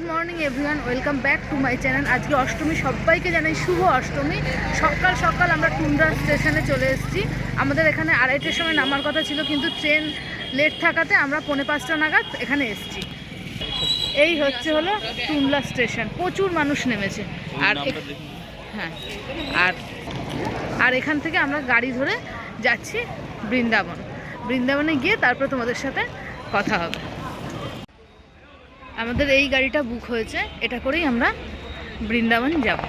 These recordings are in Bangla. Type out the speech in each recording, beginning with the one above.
Good morning everyone welcome back to my channel আজকে অষ্টমী সবাইকে জানাই শুভ অষ্টমী। সকাল সকাল আমরা টুন্ডা স্টেশনে চলে এসেছি। আমাদের এখানে আড়াইটের সময় নামার কথা ছিল কিন্তু ট্রেন লেট থাকাতে আমরা পৌনে পাঁচটা নাগাদ এখানে এসেছি। এই হচ্ছে হলো টুন্ডলা স্টেশন। প্রচুর মানুষ নেমেছে। আর হ্যাঁ। আর আর এখান থেকে আমরা গাড়ি ধরে যাচ্ছি বৃন্দাবন। বৃন্দাবনে গিয়ে তারপর তোমাদের সাথে কথা হবে। আমাদের এই গাড়িটা বুক হয়েছে এটা করেই আমরা বৃন্দাবন যাব।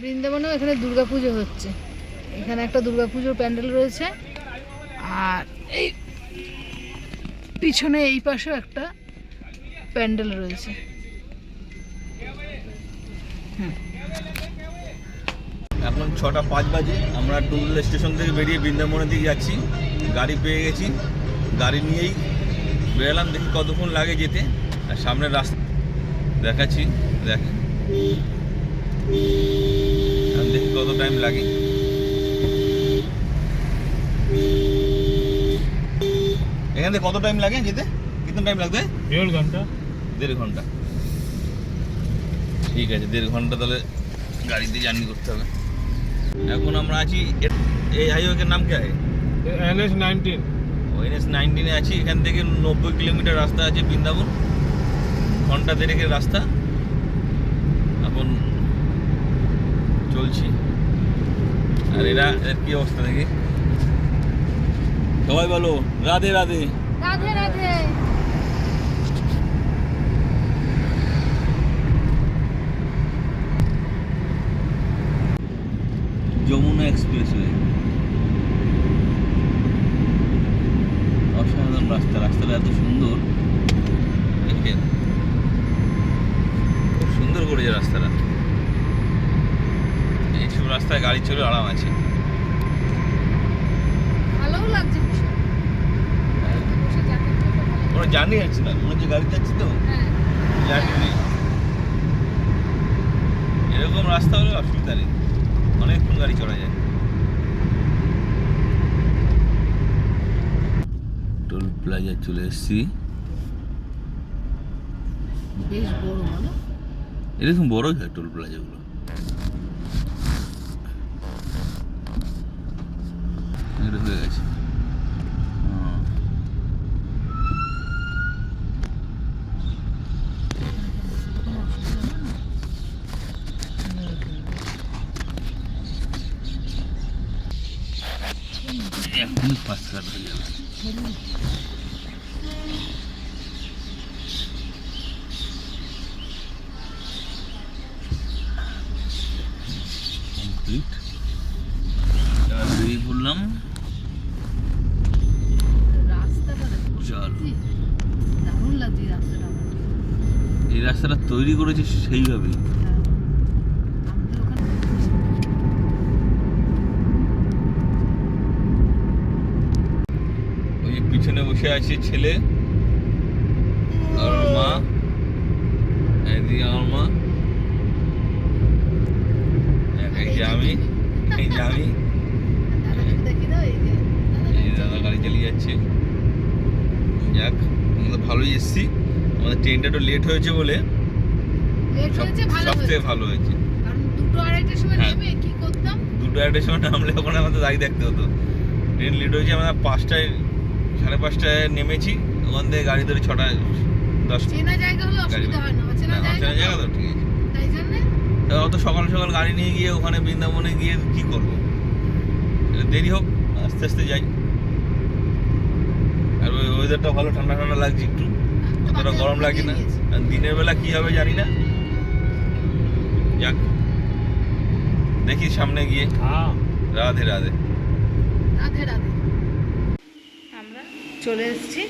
বৃন্দাবনেও এখানে দুর্গাপুজো হচ্ছে। এখানে একটা দুর্গাপুজোর প্যান্ডেল রয়েছে। আর এই পিছনে এই পাশেও একটা প্যান্ডেল রয়েছে। এখন ছটা পাঁচ বাজে। আমরা টুল স্টেশন থেকে বেরিয়ে বৃন্দাবনের দিকে যাচ্ছি। গাড়ি পেয়ে গেছি। গাড়ি নিয়েই বেরালাম দেখি কতক্ষণ লাগে যেতে। আর সামনের রাস্তা দেখাচ্ছি দেখেন দেখি কত টাইম লাগে। এখান থেকে কত টাইম লাগে যেতে? কিতন টাইম লাগবে? দেড় ঘণ্টা। দেড় ঘণ্টা। ঠিক আছে দেড় ঘণ্টা তাহলে গাড়িতে জার্নি করতে হবে। এখন আমরা আছি এই হাইওয়ে নাম কি এনএস নাইনটিন এনএস নাইনটিনে আছি এখান থেকে নব্বই কিলোমিটার রাস্তা আছে বৃন্দাবন। ঘণ্টা দেড়েকের রাস্তা। এখন চলছি। আর এরা এর কি অবস্থা দেখি? সবাই বলো রাধে রাধে। রাধে রাধে। যমুনা এক্সপ্রেসওয়ে অসাধারণ রাস্তা রাস্তাটা এত সুন্দর। দেখেন খুব সুন্দর করেছে রাস্তাটা। এইসব রাস্তায় গাড়ি চলে আরাম আছে। ভালো। কোনো জার্নি যাচ্ছে না? মনে হচ্ছে গাড়ি যাচ্ছে তো? হ্যাঁ। জার্নি নেই। এরকম রাস্তা হলে অসুবিধা নেই। অনেকক্ষণ গাড়ি চলা যায়। টোল প্লাজা চলে এসেছি। বেশ বড় মানে? এরকম বড়ই হয় টোল প্লাজাগুলো এটা হয়ে গেছে হুম। ফার্স্ট কাট হয়ে যাবে কমপ্লিট এবার বেরিয়ে পড়লাম। এই রাস্তাটা তৈরি করেছে সেইভাবেই হ্যাঁ। আমাদের ওখানে ওই বসে আছে ছেলে আর মা এদিকে আমার মা। এই যে আমি এই যে আমি। এই দাদা গাড়ি চালিয়ে যাচ্ছে। যাক আমরা ভালোই এসছি। আমাদের ট্রেনটা একটু লেট হয়েছে বলে লেট সব ভালো হয়েছে। ভালো হয়েছে। দুটো আড়াইটার সময় হ্যাঁ। নেমে কি করতাম? দুটো আড়াইটার সময় নামলে ওখানে আমাদের দাঁড়িয়ে দেখতে হতো। ট্রেন লেট হয়েছে আমরা পাঁচটায় সাড়ে পাঁচটায় নেমেছি ওখান থেকে গাড়ি ধরে ছটায় দশ চেনা জায়গা হলে অসুবিধা হয় না জায়গা তো। ঠিক আছে। তাই জন্য? অত সকাল সকাল গাড়ি নিয়ে গিয়ে ওখানে বৃন্দাবনে গিয়ে কি করব? দেরি হোক আস্তে আস্তে যাই। আর ওই ওয়েদারটা ভালো ঠান্ডা ঠান্ডা লাগছে একটু। অতটা গরম লাগে না। আর দিনের বেলা কি হবে জানি না। যাক দেখি সামনে গিয়ে। हाँ রাধে রাধে। রাধে রাধে। চলে এসেছি।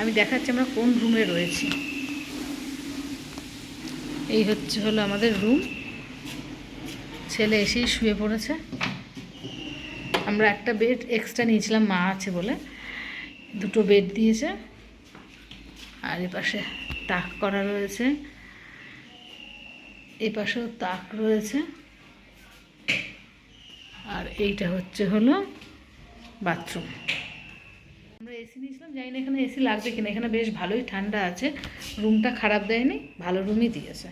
আমি দেখাচ্ছি আমরা কোন রুমে রয়েছি। এই হচ্ছে হলো আমাদের রুম ছেলে এসেই শুয়ে পড়েছে। আমরা একটা বেড এক্সট্রা নিয়েছিলাম, মা আছে বলে। দুটো বেড দিয়েছে। আর এ পাশে তাক করা রয়েছে। এ পাশেও তাক রয়েছে। আর এইটা হচ্ছে হলো বাথরুম নিয়েছিলাম জানি না, এখানে এসি লাগবে কিনা। এখানে বেশ ভালোই ঠান্ডা আছে। রুমটা খারাপ দেয়নি, ভালো রুমই দিয়েছে।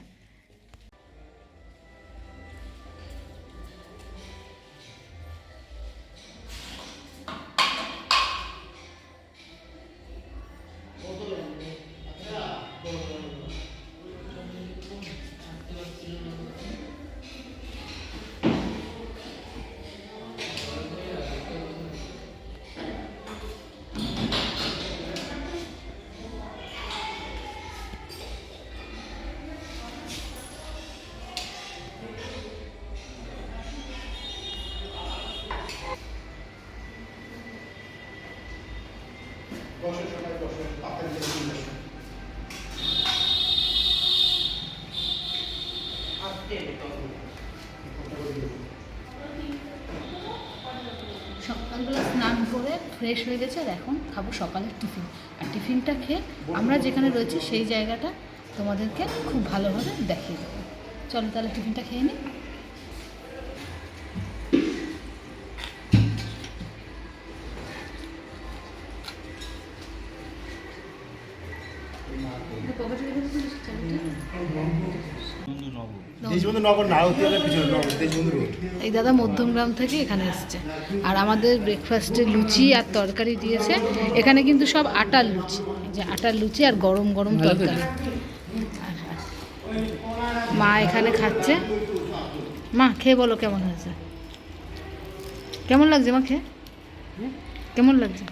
সকালবেলা স্নান করে ফ্রেশ হয়ে গেছে আর এখন খাব সকালের টিফিন। আর টিফিনটা খেয়ে আমরা যেখানে রয়েছি সেই জায়গাটা তোমাদেরকে খুব ভালোভাবে দেখিয়ে দেবো। চলো তাহলে টিফিনটা খেয়ে নিই দেশবন্ধু নগর না হতে পিছনে নগর দেশবন্ধু রোড। এই দাদা মধ্যমগ্রাম থেকে এখানে এসছে। আর আমাদের ব্রেকফাস্টে লুচি আর তরকারি দিয়েছে। এখানে কিন্তু সব আটার লুচি যে আটার লুচি আর গরম গরম তরকারি। মা এখানে খাচ্ছে। মা খেয়ে বলো কেমন হয়েছে? কেমন লাগছে মা খেয়ে? কেমন লাগছে?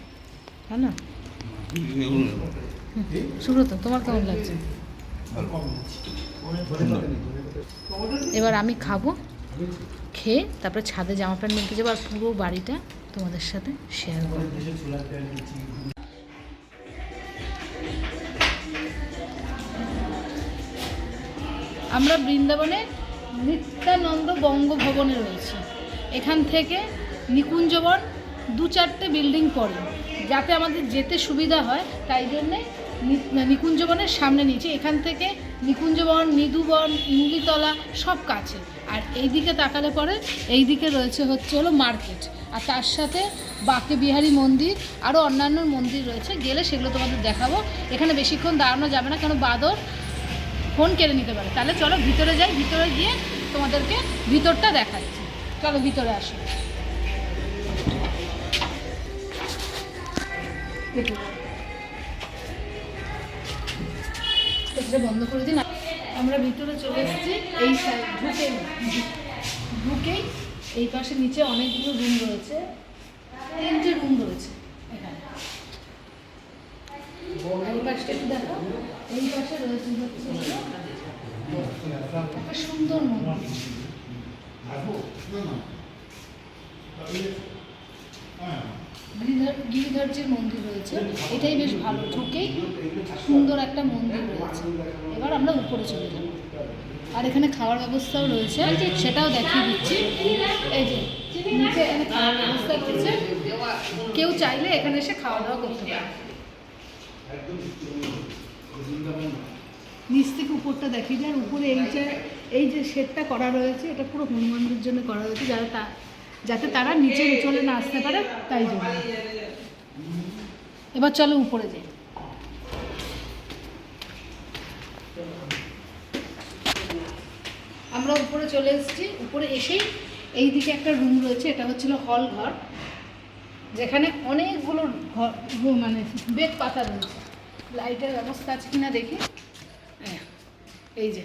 ভালো? সুব্রত তোমার কেমন লাগছে? এবার আমি খাব, খেয়ে তারপরে ছাদে জামা প্যান্ট নিতে যাব আর পুরো বাড়িটা তোমাদের সাথে শেয়ার করব। আমরা বৃন্দাবনে নিত্যানন্দ বঙ্গভবনে রয়েছি। এখান থেকে নিকুঞ্জবন দু চারটে বিল্ডিং পড়ে। যাতে আমাদের যেতে সুবিধা হয়, তাই জন্যে নিকুঞ্জবনের সামনে নিচে এখান থেকে নিকুঞ্জবন নিধুবন ইংলিতলা সব কাছে। আর এই দিকে তাকালে পরে এই দিকে রয়েছে হচ্ছে হলো মার্কেট। আর তার সাথে বাকে বিহারী মন্দির আরও অন্যান্য মন্দির রয়েছে। গেলে সেগুলো তোমাদের দেখাবো। এখানে বেশিক্ষণ দাঁড়ানো যাবে না, কেন বাদর ফোন কেড়ে নিতে পারে। তাহলে চলো ভিতরে যাই, ভিতরে গিয়ে তোমাদেরকে ভিতরটা দেখাচ্ছি। চলো ভিতরে আসো। এটা বন্ধ করে দিন। আমরা ভিতরে চলে এসেছি, এই সাইড ঢুকে, ঢুকেই এই পাশে নিচে অনেকগুলো রুম রয়েছে। তিনটে রুম রয়েছে এই পাশটা এই পাশে রয়েছে একটা সুন্দর মন্দির। গিরিধর গিরিধরজির মন্দির রয়েছে। এটাই বেশ ভালো। ঢুকেই সুন্দর একটা মন্দির রয়েছে। এবার আমরা উপরে চলে যাব। আর এখানে খাওয়ার ব্যবস্থাও রয়েছে। সেটাও দেখিয়ে দিচ্ছি। এই যে নিচে এখানে খাওয়ার ব্যবস্থা রয়েছে। কেউ চাইলে এখানে এসে খাওয়া দাওয়া করতে পারে। নিচ থেকে উপরটা যায় আর উপরে এই যে এই যে শেডটা করা রয়েছে, এটা পুরো হনুমানদের জন্য করা হয়েছে যারা তা যাতে তারা নিচে চলে না আসতে পারে তাই জন্য। এবার চলো উপরে যাই। আমরা উপরে চলে এসেছি। উপরে এসেই এই দিকে একটা রুম রয়েছে এটা হচ্ছিল হল ঘর যেখানে অনেকগুলো ঘর মানে বেড পাতা রয়েছে। লাইটের ব্যবস্থা আছে কিনা দেখি। হ্যাঁ, এই যে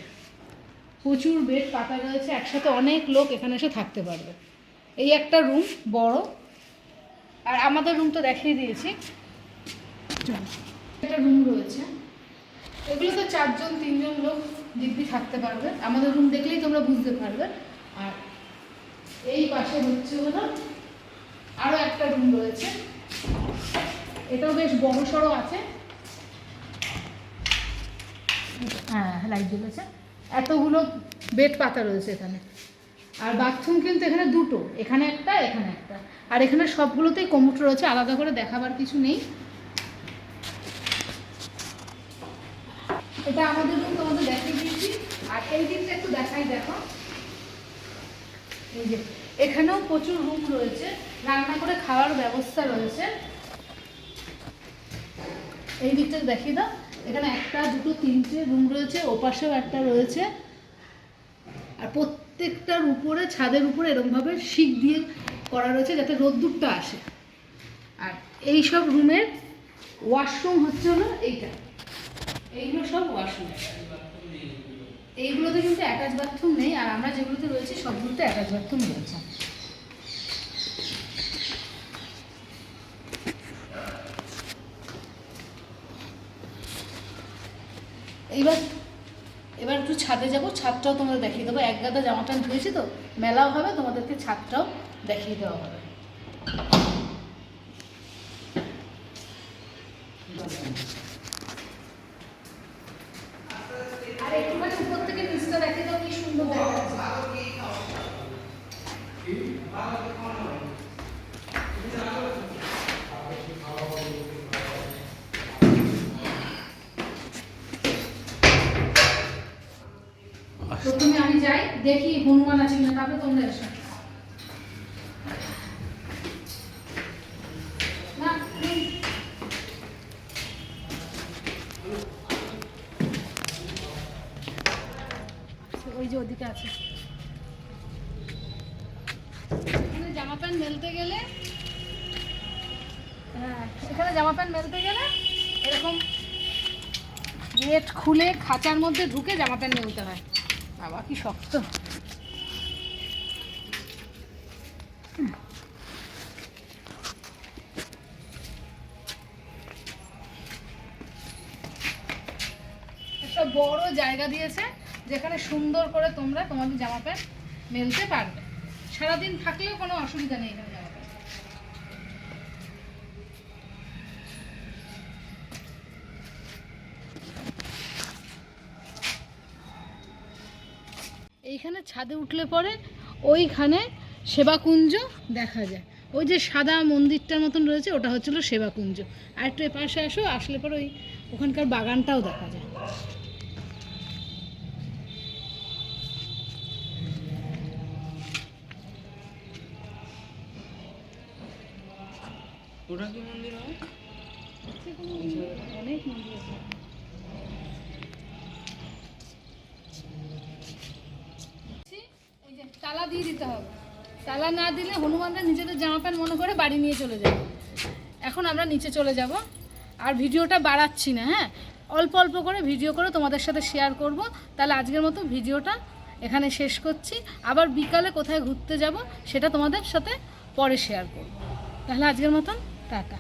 প্রচুর বেড পাতা রয়েছে একসাথে অনেক লোক এখানে এসে থাকতে পারবে। এই একটা রুম বড়। আর আমাদের রুম তো দেখিয়ে দিয়েছি। একটা রুম রয়েছে। এগুলো তো চারজন, তিনজন লোক দিব্যি থাকতে পারবে। আমাদের রুম দেখলেই তোমরা বুঝতে পারবে। আর এই পাশে হচ্ছে হলো আরও একটা রুম রয়েছে। এটাও বেশ বড় সড়ো আছে। হ্যাঁ লাইট জ্বলেছে। এতগুলো বেড পাতা রয়েছে এখানে। আর বাথরুম কিন্তু এখানে দুটো, এখানে একটা এখানে একটা। আর এখানে সবগুলোতেই কম্পিউটার রয়েছে, আলাদা করে দেখাবার কিছু নেই। এটা আমাদের রুম তোমাদের দেখিয়ে দিয়েছি, আর এই দিকটা একটু দেখাই, দেখো। এই যে, এখানেও প্রচুর রুম রয়েছে, রান্না করে খাওয়ার ব্যবস্থা রয়েছে। এই দিকটা দেখিয়ে দাও, এখানে একটা, দুটো, তিনটে রুম রয়েছে, ওপাশেও একটা রয়েছে। আর প্রত্যেকটার উপরে, ছাদের উপরে এরকমভাবে শিক দিয়ে করা রয়েছে যাতে রোদ্দুরটা আসে। আর এই সব রুমের ওয়াশরুম হচ্ছে হলো এইটা। এইগুলো সব ওয়াশরুম এইগুলোতে কিন্তু অ্যাটাচ বাথরুম নেই, আর আমরা যেগুলোতে রয়েছি সবগুলোতে অ্যাটাচ বাথরুম রয়েছে। এইবার এবার একটু ছাদে যাব, ছাদটাও তোমাদের দেখিয়ে দেবো। এক গাদা জামা প্যান্ট ধুয়েছি তো, মেলাও হবে, তোমাদেরকে ছাদটাও দেখিয়ে দেওয়া হবে আর একটুখানি উপর থেকে নিচটা দেখিয়ে দাও কি সুন্দর দেখা যাচ্ছে প্রথমে আমি যাই দেখি এসো। ওই যে ওদিকে আছে। জামা প্যান্ট মেলতে গেলে হ্যাঁ জামা প্যান্ট মেলতে গেলে এরকম গেট খুলে খাঁচার মধ্যে ঢুকে জামা প্যান্ট মেলতে হয়। বাবা, কি শক্ত। একটা বড় জায়গা দিয়েছে, যেখানে সুন্দর করে তোমরা তোমাদের জামা প্যান্ট মেলতে পারবে। সারাদিন থাকলেও কোনো অসুবিধা নেই এখানে জামা এইখানে ছাদে উঠলে পরে ওইখানে সেবাকুঞ্জ দেখা যায়। ওই যে সাদা মন্দিরটার মতন রয়েছে, ওটা হচ্ছিল সেবাকুঞ্জ। আর একটু এপাশে আসো, আসলে পরে ওই ওখানকার বাগানটাও দেখা যায়। ওটা কি মন্দির হয়? অনেক মন্দির আছে তালা দিয়ে দিতে হবে। তালা না দিলে হনুমানরা নিজেদের জামা প্যান্ট মনে করে বাড়ি নিয়ে চলে যাবে। এখন আমরা নিচে চলে যাব। আর ভিডিওটা বাড়াচ্ছি না হ্যাঁ? অল্প অল্প করে ভিডিও করে তোমাদের সাথে শেয়ার করব। তাহলে আজকের মতো ভিডিওটা এখানে শেষ করছি। আবার বিকালে কোথায় ঘুরতে যাব সেটা তোমাদের সাথে পরে শেয়ার করব। তাহলে আজকের মতন টাটা।